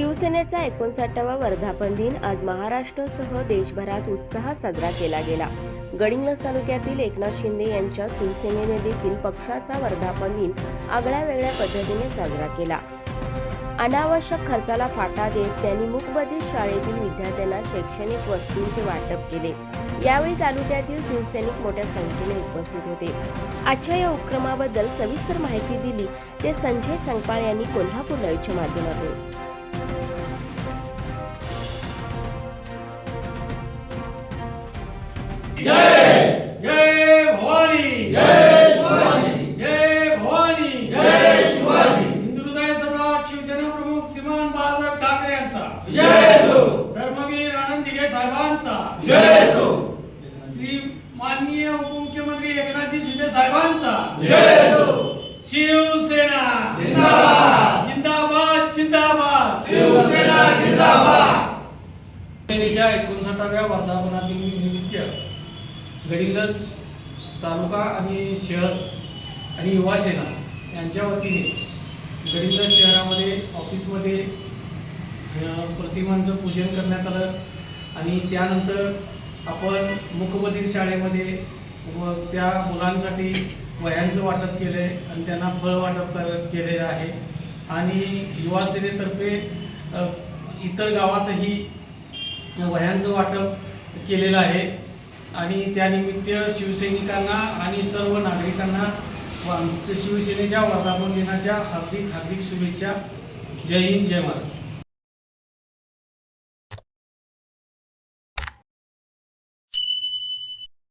शिवसेनेचा एकोणसाठावा वर्धापन दिन आज महाराष्ट्रासह देशभरात उत्साहात साजरा केला गेला. गडिंग्लज तालुक्यातील एकनाथ शिंदे यांच्या शिवसेनेने देखील पक्षाचा वर्धापन दिन आगळ्या वेगळ्या पद्धतीने साजरा केला. अनावश्यक खर्चाला फाटा देत त्यांनी मूकबधीर शाळेतील विद्यार्थ्यांना शैक्षणिक वस्तूंचे वाटप केले. यावेळी तालुक्यातील शिवसैनिक मोठ्या संख्येने उपस्थित होते. आजच्या या उपक्रमाबद्दल सविस्तर माहिती दिली ते संजय संकपाळ यांनी कोल्हापूर लाईव्हच्या माध्यमातून. जय! भवानी! जय शिवाजी! जय भवानी! जय शिवाजी! हिंदुहृदय सम्राट शिवसेना प्रमुख श्रीमान बाळासाहेब ठाकरे यांचा. जय सो! धर्मवीर आनंद दिघे साहेबांचा. जय सो! श्री माननीय उपमुख्यमंत्री एकनाथजी शिंदे साहेबांचा. जय सो! शिवसेना. जिंदाबाद! जिंदाबाद जिंदाबाद. शिवसेना जिंदाबाद! एकोणसाठाव्या वर्धापनादिनिमित्त गडिंगज तालुका आणि शहर आणि युवा सेना यांच्या वतीने गडिंगज शहरामध्ये ऑफिसमध्ये प्रतिमांचं पूजन करण्यात आलं आणि त्यानंतर आपण मुकबधीर शाळेमध्ये व त्या मुलांसाठी वह्यांचं वाटप केलं आहे आणि त्यांना फळ वाटप कर केलेलं आहे. आणि युवा सेनेतर्फे इतर गावातही वह्यांचं वाटप केलेलं आहे. आणि त्यानिमित्त शिवसैनिकांना आणि सर्व नागरिकांना शिवसेनेच्या वर्धापन दिनाच्या हार्दिक हार्दिक शुभेच्छा. जय हिंद जय महाराष्ट्र.